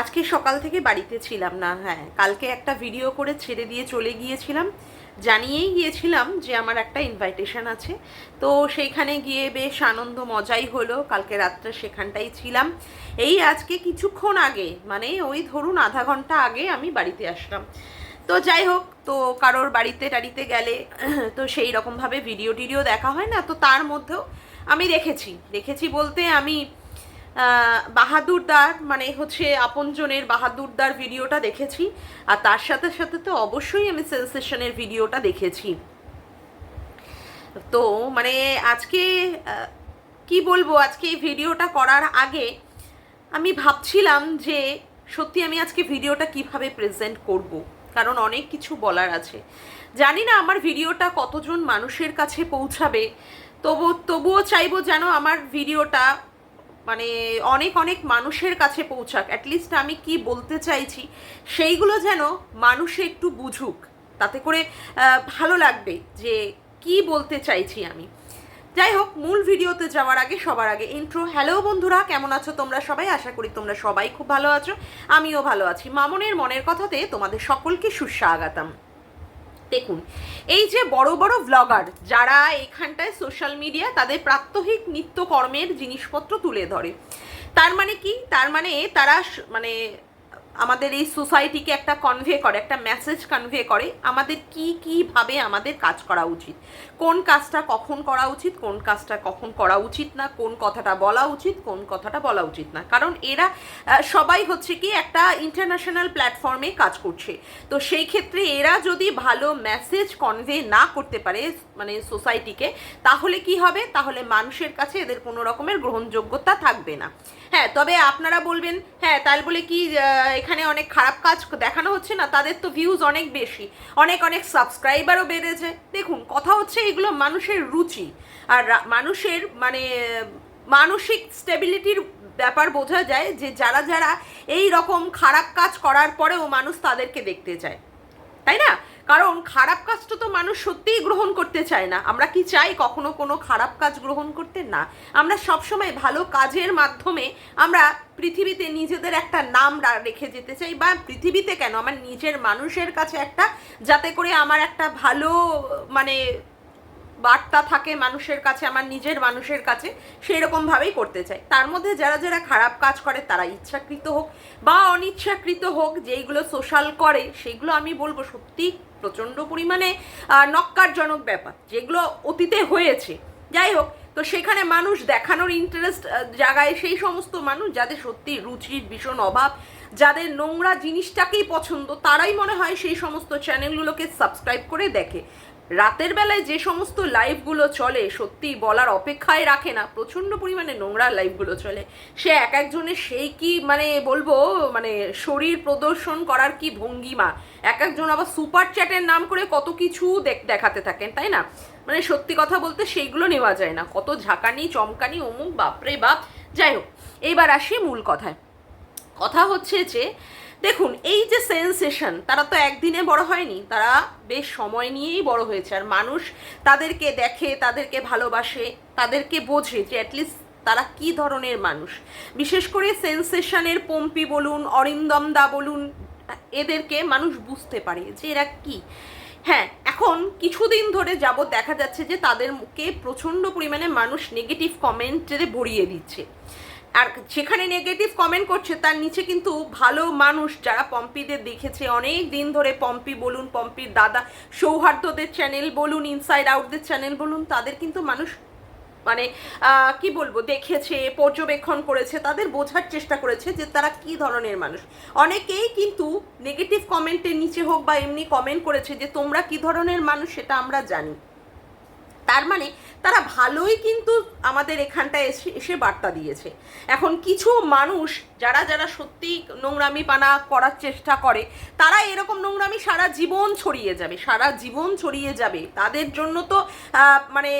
আজকে সকাল থেকে বাড়িতে ছিলাম না হ্যাঁ। কালকে একটা ভিডিও করে ছেড়ে দিয়ে চলে গিয়েছিলাম। জানিয়েই গিয়েছিলাম যে আমার একটা ইনভাইটেশন আছে। তো সেইখানে গিয়ে বেশ আনন্দ মজাই হলো। কালকে রাত্রে সেখানটাই ছিলাম। এই আজকে কিছুক্ষণ আগে মানে ওই ধরুন আধা ঘণ্টা আগে আমি বাড়িতে আসলাম। তো যাই হোক, তো কারোর বাড়িতে টাড়িতে গেলে, তো সেই রকমভাবে ভিডিও টিডিও দেখা হয় না। তো তার মধ্যেও আমি দেখেছি। দেখেছি বলতে আমি বাহাদুরদার মানে হচ্ছে আপনজনের বাহাদুরদার ভিডিওটা দেখেছি। আর তার সাথে সাথে তো অবশ্যই আমি সেন্সেশনের ভিডিওটা দেখেছি। তো মানে আজকে কি বলব, আজকে এই ভিডিওটা করার আগে আমি ভাবছিলাম যে সত্যি আমি আজকে ভিডিওটা কীভাবে প্রেজেন্ট করব। কারণ অনেক কিছু বলার আছে। জানি না আমার ভিডিওটা কতজন মানুষের কাছে পৌঁছাবে। তবু, তবুও চাইব যেন আমার ভিডিওটা মানে অনেক অনেক মানুষের কাছে পৌঁছাক। অ্যাটলিস্ট আমি কি বলতে চাইছি, সেইগুলো যেন মানুষে একটু বুঝুক। তাতে করে ভালো লাগবে যে কি বলতে চাইছি আমি। যাই হোক, মূল ভিডিওতে যাওয়ার আগে, সবার আগে ইন্ট্রো হ্যালো বন্ধুরা, কেমন আছো তোমরা সবাই? আশা করি তোমরা সবাই খুব ভালো আছো। আমিও ভালো আছি। মামনের মনের কথাতে তোমাদের সকলকে সুস্বাগতম। দেখুন। এই যে বড় বড় ব্লগার যারা এখানটায় সোশ্যাল মিডিয়া তাদের প্রাত্যহিক নিত্যকর্মের জিনিসপত্র তুলে ধরে। তার মানে কি? তার মানে তারা মানে আমাদের এই সোসাইটিকে একটা কনভে করে, একটা মেসেজ কনভে করে আমাদের কি কীভাবে আমাদের কাজ করা উচিত। কোন কাজটা কখন করা উচিত, কোন কাজটা কখন করা উচিত না, কোন কথাটা বলা উচিত, কোন কথাটা বলা উচিত না। কারণ এরা সবাই হচ্ছে কি একটা ইন্টারন্যাশনাল প্ল্যাটফর্মে কাজ করছে। তো সেই ক্ষেত্রে এরা যদি ভালো মেসেজ কনভে না করতে পারে মানে সোসাইটিকে তাহলে কি হবে? তাহলে মানুষের কাছে এদের কোনো রকমের গ্রহণযোগ্যতা থাকবে না। হ্যাঁ তবে আপনারা বলবেন হ্যাঁ তাহলে বলে কি এখানে অনেক খারাপ কাজ দেখানো হচ্ছে না? তাদের তো ভিউজ অনেক বেশি। অনেক অনেক সাবস্ক্রাইবারও বেড়েছে। দেখুন, কথা হচ্ছে এগুলো মানুষের রুচি। আর মানুষের মানে মানসিক স্টেবিলিটির ব্যাপার বোঝা যায় যে, যারা যারা এই রকম খারাপ কাজ করার পরেও মানুষ তাদেরকে দেখতে চায়। তাই না? কারণ খারাপ কাজটা তো মানুষ সত্যিই গ্রহণ করতে চায় না। আমরা কি চাই কখনো কোনো খারাপ কাজ গ্রহণ করতে? না। আমরা সবসময় ভালো কাজের মাধ্যমে আমরা পৃথিবীতে নিজেদের একটা নাম রেখে যেতে চাই বা পৃথিবীতে কেন? আমার নিজের মানুষের কাছে একটা, যাতে করে আমার একটা ভালো মানে বার্তা থাকে মানুষের কাছে, আমার নিজের মানুষের কাছে সেই রকমভাবেই করতে চাই। তার মধ্যে যারা যারা খারাপ কাজ করে, তারা ইচ্ছাকৃত হোক বা অনিচ্ছাকৃত হোক, যেইগুলো সোশ্যাল করে, সেগুলো আমি বলব সত্যি প্রচণ্ড পরিমাণে নক্কারজনক ব্যাপার, যেগুলো অতীতে হয়েছে। যাই হোক, তো সেখানে মানুষ দেখানোর ইন্টারেস্ট জাগায় সেই সমস্ত মানুষ যাদের সত্যি রুচির ভীষণ অভাব, যাদের নোংরা জিনিসটাকেই পছন্দ, তারাই মনে হয় সেই সমস্ত চ্যানেলগুলোকে সাবস্ক্রাইব করে দেখে। রাতের বেলায় যে সমস্ত লাইভগুলো চলে সত্যি বলার অপেক্ষায় রাখে না, প্রচণ্ড পরিমাণে নোংরা লাইভগুলো চলে। সে এক একজনের সেই কি মানে বলব মানে শরীর প্রদর্শন করার কি ভঙ্গিমা? এক একজন আবার সুপার চ্যাটের নাম করে কত কিছু দেখ- দেখাতে থাকেন, তাই না? মানে সত্যি কথা বলতে সেইগুলো নেওয়া যায় না। কত ঝাঁকানি, চমকানি, অমুক, বাপরে বাপ। যাই হোক এইবার আসি মূল কথায়। কথা হচ্ছে যে দেখুন, এই যে সেন্সেশন তারা তো একদিনে বড় হয়নি, তারা বেশ সময় নিয়েই বড় হয়েছে। আর মানুষ তাদেরকে দেখে, তাদেরকে ভালোবাসে, তাদেরকে বোঝে যে অ্যাটলিস্ট তারা কি ধরনের মানুষ। বিশেষ করে সেন্সেশনের পম্পি বলুন অরিন্দম দা বলুন, এদেরকে মানুষ বুঝতে পারে যে এরা কি। হ্যাঁ এখন কিছুদিন ধরে যাবৎ দেখা যাচ্ছে যে তাদেরকে প্রচণ্ড পরিমাণে মানুষ নেগেটিভ কমেন্টে ভরিয়ে দিচ্ছে। আর যেখানে নেগেটিভ কমেন্ট করছে, তার নিচে কিন্তু ভালো মানুষ যারা পম্পিদের দেখেছে, অনেক দিন ধরে পম্পি বলুন, পম্পির দাদা সৌহার্দ্যদের চ্যানেল বলুন ইনসাইড আউটদের চ্যানেল বলুন, তাদের কিন্তু মানুষ মানে কি বলব, দেখেছে, পর্যবেক্ষণ করেছে, তাদের বোঝার চেষ্টা করেছে যে তারা কি ধরনের মানুষ। অনেকেই কিন্তু নেগেটিভ কমেন্টের নিচে হোক বা এমনি কমেন্ট করেছে যে তোমরা কি ধরনের মানুষ সেটা আমরা জানি। তার মানে তারা ভালোই কিন্তু আমাদের এখানটায় এসে এসে বার্তা দিয়েছে। এখন কিছু মানুষ যারা যারা সত্যি নোংরামি পানা করার চেষ্টা করে, তারা এরকম নোংরামি সারা জীবন ছড়িয়ে যাবে, সারা জীবন ছড়িয়ে যাবে। তাদের জন্য তো মানে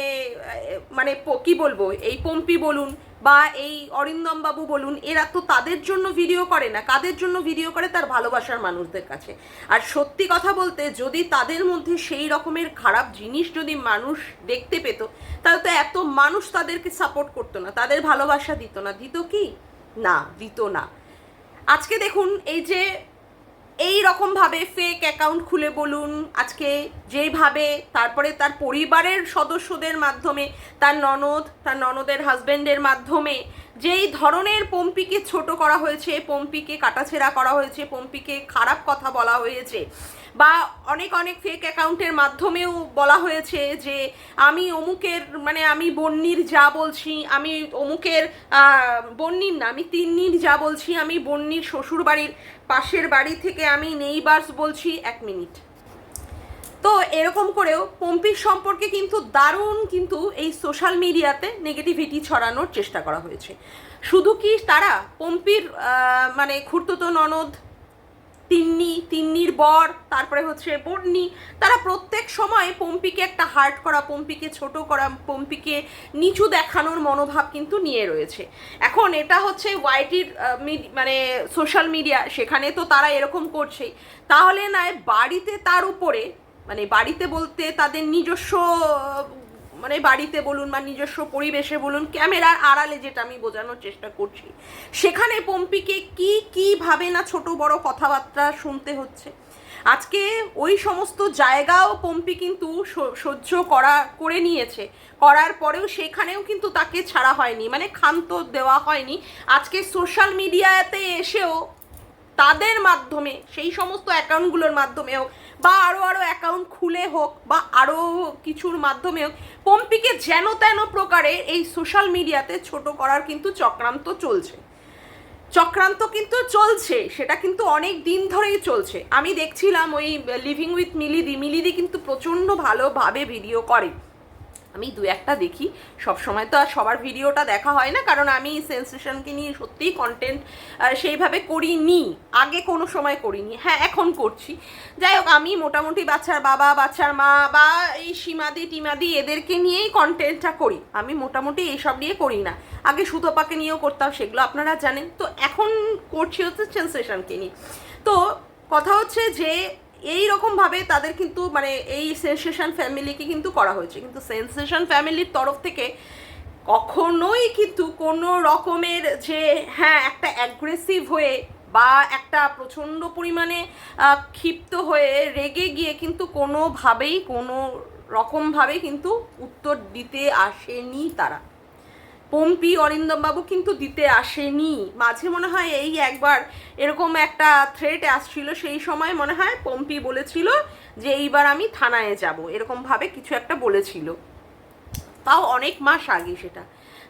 মানে কি বলব, এই পম্পি বলুন বা এই অরিন্দম বাবু বলুন, এরা তো তাদের জন্য ভিডিও করে না, কাদের জন্য ভিডিও করে? তার ভালোবাসার মানুষদের কাছে। আর সত্যি কথা বলতে, যদি তাদের মধ্যে সেই রকমের খারাপ জিনিস যদি মানুষ দেখতে পেত, তাহলে তো এত মানুষ তাদেরকে সাপোর্ট করতো না, তাদের ভালোবাসা দিত না। দিত কি? না, দিত না। আজকে দেখুন, এই যে এই রকমভাবে ফেক অ্যাকাউন্ট খুলে বলুন, আজকে যেইভাবে, তারপরে তার পরিবারের সদস্যদের মাধ্যমে, তার ননদ, তার ননদের হাজব্যান্ডের মাধ্যমে, যেই ধরনের পম্পিকে ছোট করা হয়েছে, পম্পিকে কাটাছেড়া করা হয়েছে, পম্পিকে খারাপ কথা বলা হয়েছে বা অনেক অনেক ফেক অ্যাকাউন্টের মাধ্যমেও বলা হয়েছে যে আমি অমুকের মানে আমি বন্নির যা বলছি আমি অমুকের আহ, বন্নির না আমি তিন্নির যা বলছি আমি বন্নির শ্বশুর বাড়ির পাশের বাড়ি থেকে আমি নেইবার্স বলছি এক মিনিট। তো এরকম করেও পম্পির সম্পর্কে কিন্তু দারুণ কিন্তু এই সোশ্যাল মিডিয়াতে নেগেটিভিটি ছড়ানোর চেষ্টা করা হয়েছে। শুধু কি তারা পম্পির মানে খুর্তুতো ননদ তিন্নি, তিন্নির বর, তারপরে হচ্ছে বন্নি তারা প্রত্যেক সময় পম্পিকে একটা হার্ট করা, পম্পিকে ছোট করা, পম্পিকে নিচু দেখানোর মনোভাব কিন্তু নিয়ে রয়েছে। এখন এটা হচ্ছে ওয়াইটির মানে সোশ্যাল মিডিয়া সেখানে তো তারা এরকম করছেই। তাহলে নয় বাড়িতে তার উপরে মানে বাড়িতে বলতে তাদের নিজস্ব মানে বাড়িতে বলুন বা নিজস্ব পরিবেশে বলুন, ক্যামেরার আড়ালে যেটা আমি বোঝানোর চেষ্টা করছি। সেখানে পম্পিকে কি কীভাবে না ছোট বড় কথাবার্তা শুনতে হচ্ছে? আজকে ওই সমস্ত জায়গাও পম্পি কিন্তু সহ্য করা, করে নিয়েছে। করার পরেও সেখানেও কিন্তু তাকে ছাড়া হয়নি মানে ক্ষান্ত দেওয়া হয়নি। আজকে সোশ্যাল মিডিয়াতে এসেও তাদের মাধ্যমে, সেই সমস্ত অ্যাকাউন্টগুলোর মাধ্যমে হোক বা আরও আরও অ্যাকাউন্ট খুলে হোক বা আরও কিছুর মাধ্যমে হোক, পম্পিকে যেন তেন প্রকারে এই সোশ্যাল মিডিয়াতে ছোট করার কিন্তু চক্রান্ত চলছে। চক্রান্ত কিন্তু চলছে, সেটা কিন্তু অনেক দিন ধরেই চলছে। আমি দেখছিলাম ওই লিভিং উইথ মিলিদি মিলিদি কিন্তু প্রচণ্ড ভালোভাবে ভিডিও করে। আমি দু একটা দেখি। সব সময় তো আর সবার ভিডিওটা দেখা হয় না, কারণ আমি সেন্সেশনকে নিয়ে সত্যিই কন্টেন্ট সেইভাবে করিনি। আগে কোনো সময় করিনি। হ্যাঁ এখন করছি। যাই হোক, আমি মোটামুটি বাচ্চার বাবা, বাচ্চার মা বা এই সীমাদি, টিমাদি, এদেরকে নিয়েই কন্টেন্টটা করি। আমি মোটামুটি এইসব নিয়ে করি না। আগে সুতোপাকে নিয়েও করতাম, সেগুলো আপনারা জানেন। তো এখন করছি হচ্ছে সেন্সেশনকে নিয়ে। তো কথা হচ্ছে যে এই রকমভাবে তাদের কিন্তু মানে এই সেন্সেশন ফ্যামিলিকে কিন্তু করা হয়েছে। কিন্তু সেন্সেশন ফ্যামিলির তরফ থেকে কখনোই কিন্তু কোনো রকমের যে হ্যাঁ একটা অ্যাগ্রেসিভ হয়ে বা একটা প্রচণ্ড পরিমাণে ক্ষিপ্ত হয়ে রেগে গিয়ে কিন্তু কোনোভাবেই, কোনো রকমভাবে কিন্তু উত্তর দিতে আসেনি তারা। পম্পি অরিন্দমবাবু কিন্তু দিতে আসেনি। মাঝে মনে হয় এই একবার এরকম একটা থ্রেট আসছিল, সেই সময় মনে হয় পম্পি বলেছিল যে এইবার আমি থানায় যাব। এরকমভাবে কিছু একটা বলেছিল। তাও অনেক মাস আগে সেটা।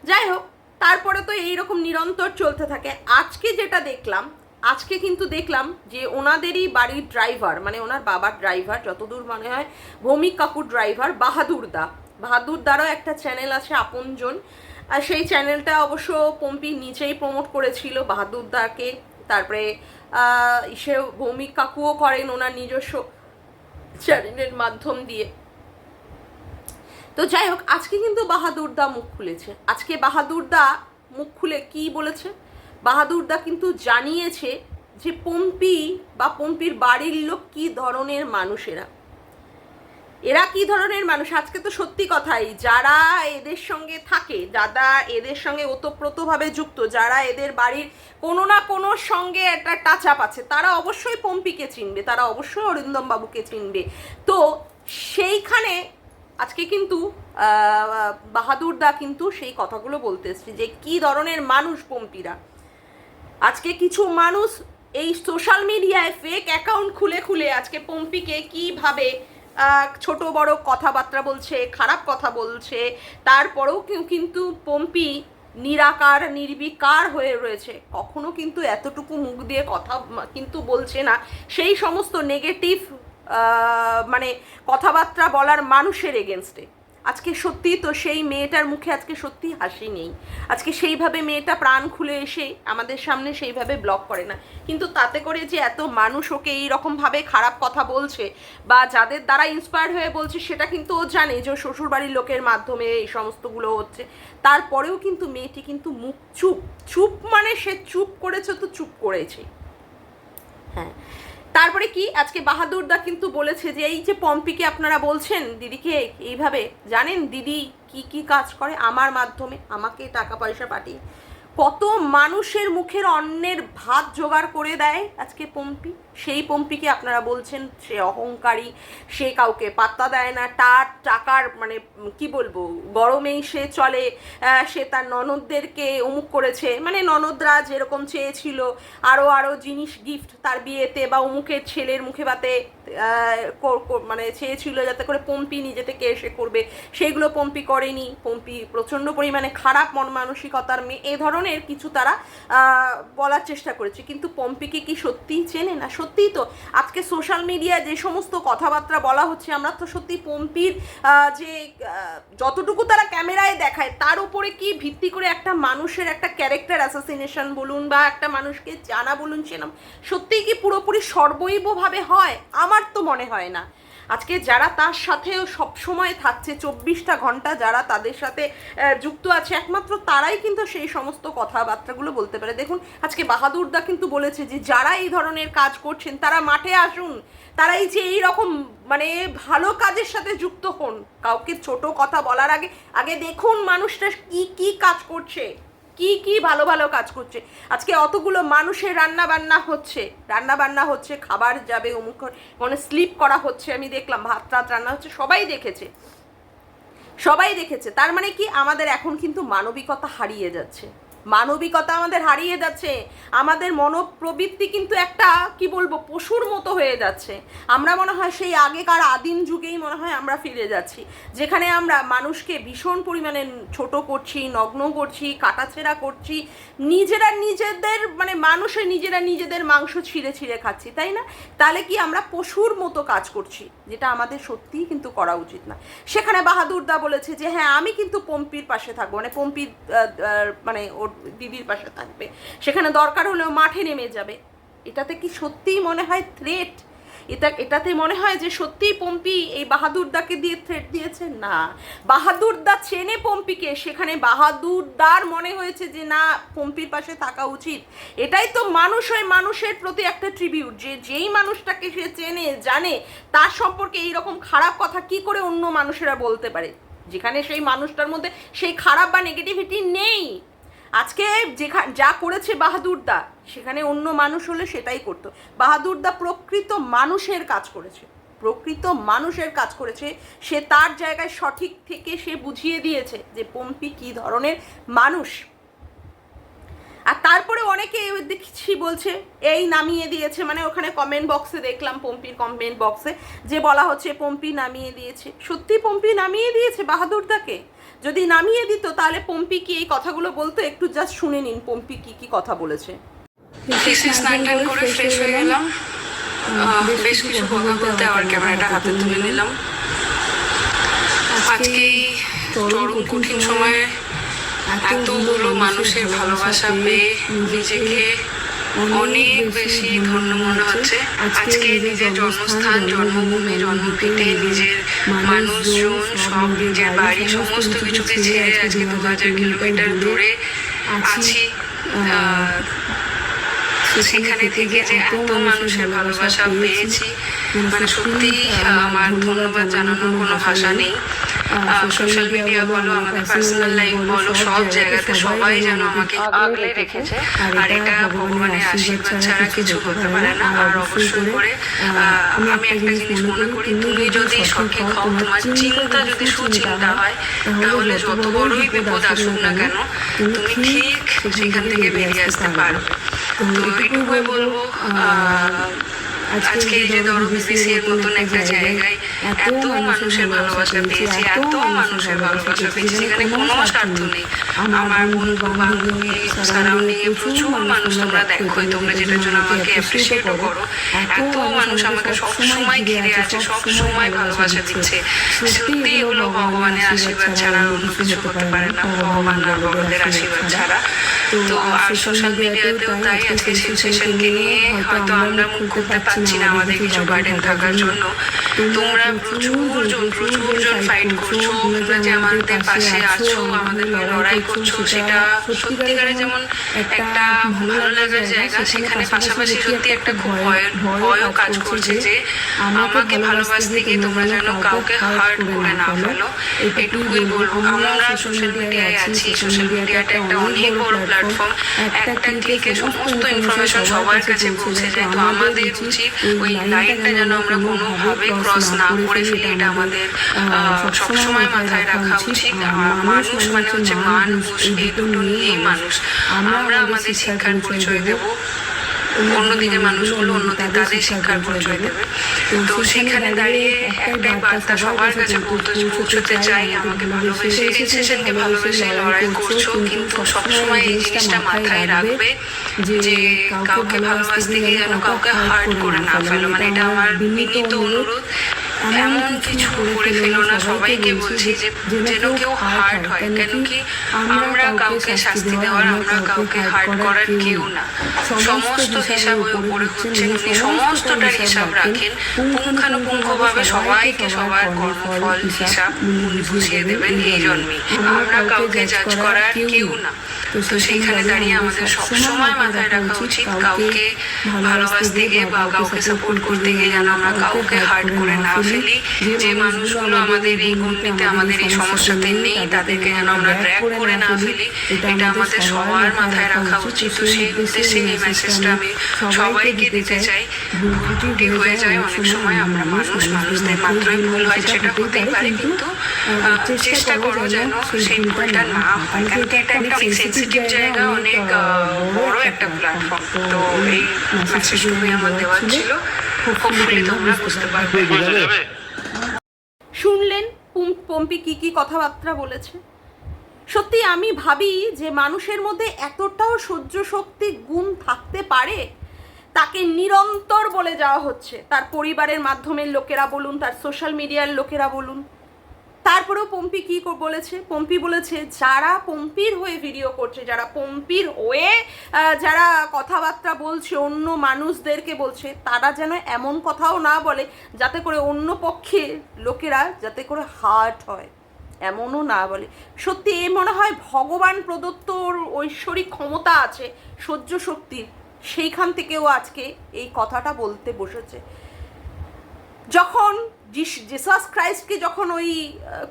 যাই হোক, তারপরে তো এইরকম নিরন্তর চলতে থাকে। আজকে যেটা দেখলাম, আজকে কিন্তু দেখলাম যে ওনাদেরই বাড়ির ড্রাইভার মানে ওনার বাবার ড্রাইভার যতদূর মনে হয়, ভৌমিক কাকুর ড্রাইভার বাহাদুর দা। বাহাদুর দারও একটা চ্যানেল আছে আপনজন। আর সেই চ্যানেলটা অবশ্য পম্পি নিজেই প্রমোট করেছিল বাহাদুর দাকে। তারপরে আহ, সে ভৌমিক কাকুও করেন ওনার নিজস্ব চ্যানেলের মাধ্যম দিয়ে। তো যাই হোক আজকে কিন্তু বাহাদুর দা মুখ খুলেছে। আজকে বাহাদুর দা মুখ খুলে কি বলেছে? বাহাদুর দা কিন্তু জানিয়েছে যে পম্পি বা পম্পির বাড়ির লোক কি ধরনের মানুষেরা। এরা কি ধরনের মানুষ? আজকে তো সত্যি কথাই যারা এদের সঙ্গে থাকে যারা এদের সঙ্গে ওতপ্রোতভাবে যুক্ত যারা এদের বাড়ির কোনো না কোনো সঙ্গে একটা টাচ আপ আছে তারা অবশ্যই পম্পিকে চিনবে তারা অবশ্যই অরিন্দম বাবুকে চিনবে। তো সেইখানে আজকে কিন্তু আহ, বাহাদুর দা কিন্তু সেই কথাগুলো বলতে এসছে যে কি ধরনের মানুষ পম্পিরা? আজকে কিছু মানুষ এই সোশ্যাল মিডিয়ায় ফেক অ্যাকাউন্ট খুলে খুলে আজকে পম্পিকে কীভাবে ছোট বড় কথাবার্তা বলছে, খারাপ কথা বলছে, তারপরেও কিন্তু পম্পি নিরাকার, নির্বিকার হয়ে রয়েছে। কখনো কিন্তু এতটুকু মুখ দিয়ে কথা কিন্তু বলছে না। সেই সমস্ত নেগেটিভ মানে কথাবার্তা বলার মানুষের এগেনস্টে আজকে সত্যি তো সেই মেয়েটার মুখে আজকে সত্যি হাসি নেই। আজকে সেইভাবে মেয়েটা প্রাণ খুলে এসে আমাদের সামনে সেইভাবে ব্লক করে না। কিন্তু তাতে করে যে এত মানুষ ওকে এই রকমভাবে খারাপ কথা বলছে বা যাদের দ্বারা ইন্সপায়ার হয়ে বলছে, সেটা কিন্তু ও জানে যে শ্বশুরবাড়ির লোকের মাধ্যমে এই সমস্তগুলো হচ্ছে। তারপরেও কিন্তু মেয়েটি কিন্তু মুখ চুপ চুপ মানে সে চুপ করেছে তো চুপ করেছে। হ্যাঁ তারপরে কি? আজকে বাহাদুরদা কিন্তু বলেছে যে, এই যে পম্পিকে আপনারা বলছেন, দিদিকে এইভাবে, জানেন দিদি কি কি কাজ করে? আমার মাধ্যমে আমাকে টাকা পয়সা পাঠিয়ে কত মানুষের মুখের অন্যের ভাত জোগাড় করে দেয় আজকে পম্পি? সেই পম্পিকে আপনারা বলছেন, সে অহংকারী, সে কাউকে পাত্তা দেয় না, তার টাকার মানে কি বলব, গরমেই সে চলে সে তার ননদদেরকে অমুক করেছে মানে ননদরা যেরকম চেয়েছিল আরও আরও জিনিস গিফট তার বিয়েতে বা অমুকের ছেলের মুখে বাতে মানে চেয়েছিল যাতে করে পম্পি নিজে থেকে এসে করবে সেইগুলো পম্পি করেনি, পম্পি প্রচণ্ড পরিমাণে খারাপ মন মানসিকতার মেয়ে, এ ধরনের কিছু তারা বলার চেষ্টা করেছে, কিন্তু পম্পিকে কি সত্যিই চেনে না? সত্যিই তো আজকে সোশ্যাল মিডিয়ায় যে সমস্ত কথাবার্তা বলা হচ্ছে, আমরা তো সত্যি পম্পির যে যতটুকু তারা ক্যামেরায় দেখায়, তার উপরে কি ভিত্তি করে একটা মানুষের একটা ক্যারেক্টার অ্যাসাসিনেশন বলুন বা একটা মানুষকে জানা বলুন সেরকম সত্যিই কি পুরোপুরি সর্বৈবভাবে হয়? আমার তো মনে হয় না। আজকে যারা তার সাথেও সব সময় থাকছে, চব্বিশটা ঘণ্টা যারা তাদের সাথে যুক্ত আছে, একমাত্র তারাই কিন্তু সেই সমস্ত কথাবার্তাগুলো বলতে পারে। দেখুন, আজকে বাহাদুরদা কিন্তু বলেছে যে, যারা এই ধরনের কাজ করছেন, তারা মাঠে আসুন। তারা এই যে এই রকম মানে ভালো কাজের সাথে যুক্ত হন। কাউকে ছোট কথা বলার আগে আগে দেখুন মানুষটা কি কি কাজ করছে। কি কি ভালো ভালো কাজ করছে? আজকে অতগুলো মানুষের রান্না বান্না হচ্ছে। রান্না বান্না হচ্ছে, খাবার যাবে, অমুক মানে স্লিপ করা হচ্ছে, আমি দেখলাম, ভাত, রাত রান্না হচ্ছে, সবাই দেখেছে। সবাই দেখেছে। তার মানে কি? আমাদের এখন কিন্তু মানবিকতা হারিয়ে যাচ্ছে। মানবিকতা আমাদের হারিয়ে যাচ্ছে। আমাদের মনোপ্রবৃত্তি কিন্তু একটা, কি বলব, পশুর মতো হয়ে যাচ্ছে। আমরা মনে হয় সেই আগেকার আদিম যুগেই মনে হয় আমরা ফিরে যাচ্ছি। যেখানে আমরা মানুষকে ভীষণ পরিমাণে ছোট করছি, নগ্ন করছি, কাটাছেড়া করছি, নিজেরা নিজেদের মানে মানুষের নিজেরা নিজেদের মাংস ছিঁড়ে ছিঁড়ে খাচ্ছি, তাই না? তাহলে কি আমরা পশুর মতো কাজ করছি, যেটা আমাদের সত্যিই কিন্তু করা উচিত না। সেখানে বাহাদুরদা বলেছে যে হ্যাঁ আমি কিন্তু পম্পির পাশে থাকব। মানে পম্পির মানে ওর দিদির পাশে থাকবে। সেখানে দরকার হলেও মাঠে নেমে যাবে। এটাতে কি সত্যিই মনে হয় থ্রেট এটা, এটাতে মনে হয় যে সত্যিই পম্পি এই বাহাদুরদাকে দিয়ে থ্রেট দিয়েছে? না। বাহাদুরদা চেনে পম্পিকে। সেখানে বাহাদুরদার মনে হয়েছে যে, না, পম্পির পাশে থাকা উচিত। এটাই তো মানুষ হয়ে মানুষের প্রতি একটা ট্রিবিউট যে, যেই মানুষটাকে সে চেনে, জানে, তার সম্পর্কে এইরকম খারাপ কথা কি করে অন্য মানুষেরা বলতে পারে? যেখানে সেই মানুষটার মধ্যে সেই খারাপ বা নেগেটিভিটি নেই। আজকে যেখা যা করেছে বাহাদুরদা সেখানে অন্য মানুষ হলে সেটাই করতো। বাহাদুরদা প্রকৃত মানুষের কাজ করেছে। প্রকৃত মানুষের কাজ করেছে। সে তার জায়গায় সঠিক থেকে সে বুঝিয়ে দিয়েছে যে পম্পি কী ধরনের মানুষ। আর তারপরে অনেকে দেখছি বলছে, এই নামিয়ে দিয়েছে মানে ওখানে কমেন্ট বক্সে দেখলাম, পম্পির কমেন্ট বক্সে যে বলা হচ্ছে পম্পি নামিয়ে দিয়েছে। সত্যি পম্পি নামিয়ে দিয়েছে বাহাদুরদাকে যদি নামিয়ে দিত তাহলে পম্পি কি এই কথাগুলো বলতো? একটু জাস্ট শুনে নিন পম্পি কি কি কথা বলেছে। করে ফ্রেশ হয়ে গেলাম। বেশ কিছু কথা বলতে আবার ক্যামেরাটা হাতে তুলে নিলাম। আজকে এই চরম কঠিন সময়ে এতগুলো মানুষের ভালোবাসা পেয়ে নিজেকে অনেক বেশি ধন্য মনে হচ্ছে। আজকে নিজের জন্মস্থান, জন্মভূমি জন্মভিটে নিজের মানুষজন, সব নিজের বাড়ি, সমস্ত কিছুকে ছেড়ে আজকে দু হাজার কিলোমিটার দূরে আছি। সেখানে থেকে যে এত মানুষের ভালোবাসা পেয়েছি। মানে সত্যি আমার ধন্যবাদ জানানোর কোনো ভাষা নেই। সোশ্যাল মিডিয়া বলো আমাদের পার্সোনাল লাইফ বলো সব জায়গাতে সবাই যেন আমাকে আগলে রেখেছে আর এটা ভগবানের আশীর্বাদ ছাড়া কিছু হতে পারে না। আর অবশ্যই করে আমি একটা জিনিস মনে করি তুমি যদি সঠিক হও তোমার চিন্তা যদি সুচিন্তা হয় তাহলে যত বড়ই বিপদ আসুক না কেন তুমি ঠিক সেখান থেকে বেরিয়ে আসতে পারবে। তো এটুকুই বলব আহ, আজকে যে ধরো বিবিসি এর মতন একটা জায়গায় এত মানুষের ভালোবাসা পেয়েছি এত মানুষের ভালোবাসা পেয়েছি যেখানে কোনো স্বার্থ নেই। আমার বন্ধু বান্ধবী প্রচুর মানুষ তোমরা তোমরা যেটার জন্য আমাকে অ্যাপ্রিসিয়েটও করো এত মানুষ আমাকে সব সময় ঘিরে আছে সব সময় ভালোবাসা দিচ্ছে। সত্যি এগুলো ভগবানের আশীর্বাদ ছাড়া অন্য কিছু হতে পারে না। ভগবান আর বড়দের আশীর্বাদ ছাড়া। তো আর সোশ্যাল মিডিয়াতেও তাই আজকে সিচুয়েশনকে নিয়ে হয়তো আমরা মুখ খুলতে পারছি না আমাদের কিছু গার্ডেন থাকার জন্য তোমরা প্রচুর আমাকে ভালোবাসতে গিয়ে তোমরা যেন কাউকে হার্ট করে না ফেলো। এটুকুই বলব, আমরা সোশ্যাল মিডিয়ায় আছি সোশ্যাল মিডিয়াটা একটা অনেক বড় প্ল্যাটফর্ম একটা ক্লিকে সমস্ত ইনফরমেশন সবার কাছে পৌঁছে যায়। তো আমাদের উচিত ওই লাইনটা যেন আমরা কোনোভাবে ক্রস না করে ফেলি এটা আমাদের সবসময় মাথায় রাখা উচিত। মানুষ মানে হচ্ছে মানুষ এই দুটো নিয়েই মানুষ। আমরা আমাদের শিক্ষার পরিচয় দেবো অন্যদিকে মানুষগুলো অন্যদিকে তাদের শিক্ষার পরিচয় দেবে। তো সেখানে দাঁড়িয়ে একটাই বার্তা সবার কাছে পৌঁছতে পৌঁছতে চাই আমাকে ভালোবেসে রিলেশনকে ভালোবেসে লড়াই করছ কিন্তু সবসময় এই জিনিসটা মাথায় রাখবে যে কাউকে ভালোবাসতে গিয়ে যেন কাউকে হার্ট করে না ফেলো। মানে এটা আমার বিনীত অনুরোধ এমন কিছু করে ফেলো না সবাইকে বলছি যে যেন কেউ হার্ট হয়। কেন কি আমরা কাউকে শাস্তি দেওয়ার আমরা কাউকে হার্ট করার কেউ না। সমস্ত হিসাব ওই উপরে হচ্ছেন উনি সমস্তটার হিসাব রাখেন পুঙ্খানুপুঙ্খভাবে সবাইকে সবার কর্মফল হিসাব উনি বুঝিয়ে দেবেন এই জন্মে আমরা কাউকে জাজ করার কেউ না। তো সেইখানে দাঁড়িয়ে আমাদের সবসময় মাথায় রাখা উচিত কাউকে ভালোবাসতে গিয়ে বা কাউকে সাপোর্ট করতে গিয়ে যেন আমরা কাউকে হার্ট করে না ফেলি যে মানুষগুলো আমাদের এই গণ্ডিতে আমাদের এই সমস্যাতে নেই, তাদেরকে যেন আমরা ট্র্যাক করে না ফেলি, এটা আমাদের সবার মাথায় রাখা উচিত। তো সেই উদ্দেশ্যে এই মেসেজটা আমি সবাইকে দিতে চাই। ভুল ত্রুটি হয়ে যায়, অনেক সময় আমরা মানুষ, মানুষদের মাত্রই ভুল হয়, সেটা হতেই পারে, কিন্তু চেষ্টা করো যেন সেই ভুলটা না হয়, কারণ এটা একটা অনেক সেন্সিটিভ জায়গা, অনেক বড় একটা প্ল্যাটফর্ম তো এই মেসেজটুকুই আমার দেওয়ার ছিল। শুনলেন পুম- পম্পি কি কি কথাবার্তা বলেছে? সত্যি আমি ভাবি যে মানুষের মধ্যে এতটাও সহ্য শক্তি গুণ থাকতে পারে তাকে নিরন্তর বলে যাওয়া হচ্ছে। তার পরিবারের মাধ্যমের লোকেরা বলুন তার সোশ্যাল মিডিয়ার লোকেরা বলুন। তারপরেও পম্পি কি বলেছে? পম্পি বলেছে, যারা পম্পির হয়ে ভিডিও করছে, যারা পম্পির হয়ে যারা কথাবার্তা বলছে, অন্য মানুষদেরকে বলছে, তারা যেন এমন কথাও না বলে, যাতে করে অন্য পক্ষে লোকেরা যাতে করে হার্ট হয়। এমনও না বলে। সত্যি এ মনে হয় ভগবান প্রদত্ত ওর ঐশ্বরিক ক্ষমতা আছে, সহ্য শক্তির। সেইখান থেকেও আজকে এই কথাটা বলতে বসেছে। যখন জেসাস ক্রাইস্টকে যখন ওই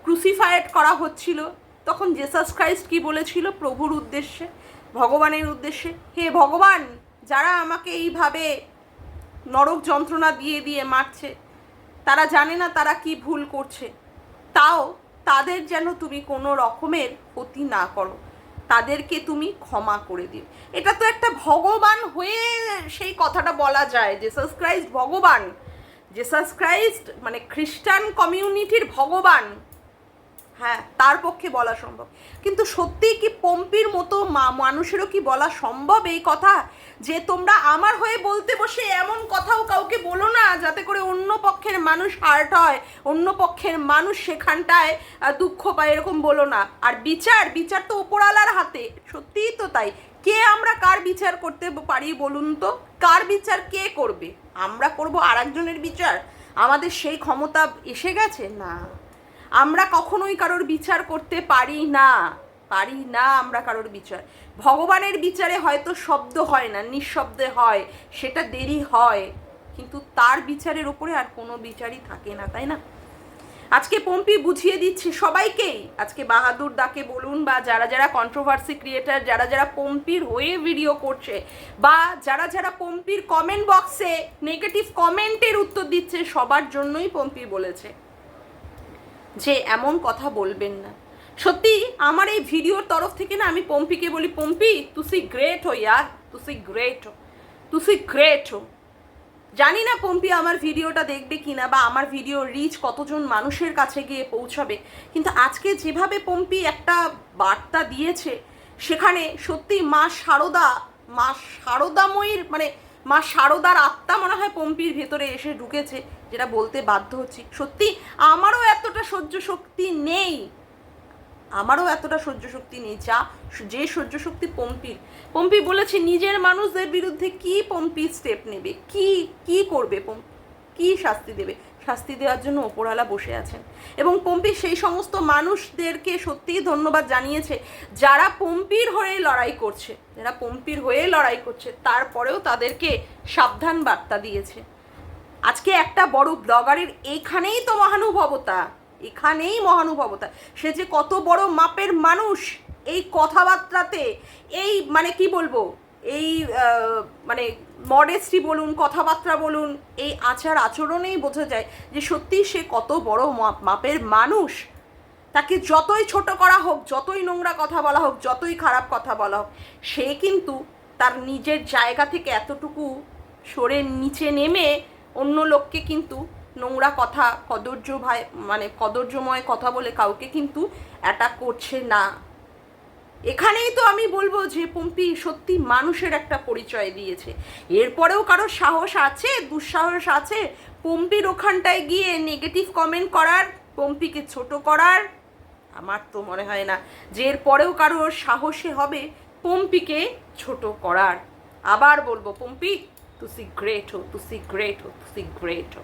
ক্রুসিফায়েড করা হচ্ছিল, তখন জেসাস ক্রাইস্ট কি বলেছিল? প্রভুর উদ্দেশ্যে, ভগবানের উদ্দেশ্যে, হে ভগবান, যারা আমাকে এইভাবে নরক যন্ত্রণা দিয়ে দিয়ে মারছে, তারা জানে না তারা কি ভুল করছে, তাও তাদের যেন তুমি কোনো রকমের ক্ষতি না করো, তাদেরকে তুমি ক্ষমা করে দিও। এটা তো একটা ভগবান হয়ে সেই কথাটা বলা যায়। জেসাস ক্রাইস্ট ভগবান জেসাস ক্রাইস্ট মানে খ্রিস্টান কমিউনিটির ভগবান। হ্যাঁ তার পক্ষে বলা সম্ভব। কিন্তু সত্যিই কি পম্পির মতো মানুষেরও কি বলা সম্ভব এই কথা? যে তোমরা আমার হয়ে বলতে বসে এমন কথাও কাউকে বলো না, যাতে করে অন্য পক্ষের মানুষ হার্ট হয়, অন্য পক্ষের মানুষ সেখানটায় দুঃখ পায়, এরকম বলো না। আর বিচার বিচার তো ওপরালার হাতে। সত্যিই তো তাই। কে আমরা কার বিচার করতে পারি বলুন তো? কার বিচার কে করবে? আমরা করব আর একজনের বিচার? আমাদের সেই ক্ষমতা এসে গেছে? না। আমরা কখনোই কারোর বিচার করতে পারি না। পারি না আমরা কারোর বিচার। ভগবানের বিচারে হয়তো শব্দ হয় না, নিঃশব্দে হয়, সেটা দেরি হয়। কিন্তু তার বিচারের ওপরে আর কোনো বিচারই থাকে না, তাই না? আজকে পম্পি বুঝিয়ে দিচ্ছে সবাইকেই। আজকে বাহাদুর দাকে বলুন বা যারা যারা কন্ট্রোভার্সি ক্রিয়েটার যারা যারা পম্পির হয়ে ভিডিও করছে বা যারা যারা পম্পির কমেন্ট বক্সে নেগেটিভ কমেন্টের উত্তর দিচ্ছে, সবার জন্যই পম্পি বলেছে। যে এমন কথা বলবেন না। সত্যি, আমার এই ভিডিওর তরফ থেকে না আমি পম্পিকে বলি, পম্পি, তুসি গ্রেট হো, ইয়ার। তুসি গ্রেট হো। তুসি গ্রেট হো। জানি না পম্পি আমার ভিডিওটা দেখবে কিনা বা আমার ভিডিও রিচ কতজন মানুষের কাছে গিয়ে পৌঁছাবে, কিন্তু আজকে যেভাবে পম্পি একটা বার্তা দিয়েছে, সেখানে সত্যি মা সারদা, মা সারদাময়ীর মানে মা সারদার আত্মা মনে হয় পম্পির ভেতরে এসে ঢুকেছে, যেটা বলতে বাধ্য হচ্ছি। সত্যি আমারও এতটা সহ্য শক্তি নেই। আমারও এতটা সহ্য শক্তি নেই, যা যে সহ্য শক্তি পম্পির। পম্পি বলেছে, নিজের মানুষদের বিরুদ্ধে কি পম্পি স্টেপ নেবে? কি কি করবে পম্পি? কি শাস্তি দেবে? শাস্তি দেওয়ার জন্য ওপরওয়ালা বসে আছেন। এবং পম্পি সেই সমস্ত মানুষদেরকে সত্যিই ধন্যবাদ জানিয়েছে, যারা পম্পির হয়ে লড়াই করছে। যারা পম্পির হয়ে লড়াই করছে, তারপরেও তাদেরকে সাবধান বার্তা দিয়েছে। আজকে একটা বড় ব্লগারের এইখানেই তো মহানুভবতা। এখানেই মহানুভবতা। সে যে কত বড় মাপের মানুষ এই কথাবার্তাতে, এই মানে কি বলব? এই মানে মডেস্টি বলুন, কথাবার্তা বলুন, এই আচার আচরণেই বোঝা যায় যে সত্যিই সে কত বড় মাপের মানুষ। তাকে যতই ছোট করা হোক, যতই নোংরা কথা বলা হোক, যতই খারাপ কথা বলা হোক, সে কিন্তু তার নিজের জায়গা থেকে এতটুকু সরে নিচে নেমে অন্য লোককে কিন্তু নোংরা কথা কদর্য ভাই মানে কদর্যময় কথা বলে কাউকে কিন্তু অ্যাটাক করছে না। এখানেই তো আমি বলব যে পম্পি সত্যি মানুষের একটা পরিচয় দিয়েছে। এরপরেও কারও সাহস আছে, দুঃসাহস আছে? পম্পির ওখানটায় গিয়ে নেগেটিভ কমেন্ট করার, পম্পিকে ছোট করার? আমার তো মনে হয় না। যে এরপরেও কারও সাহসে হবে, পম্পিকে ছোট করার। আবার বলব, পম্পি তুসি গ্রেট হো তুসি গ্রেট হো তুসি গ্রেট হো।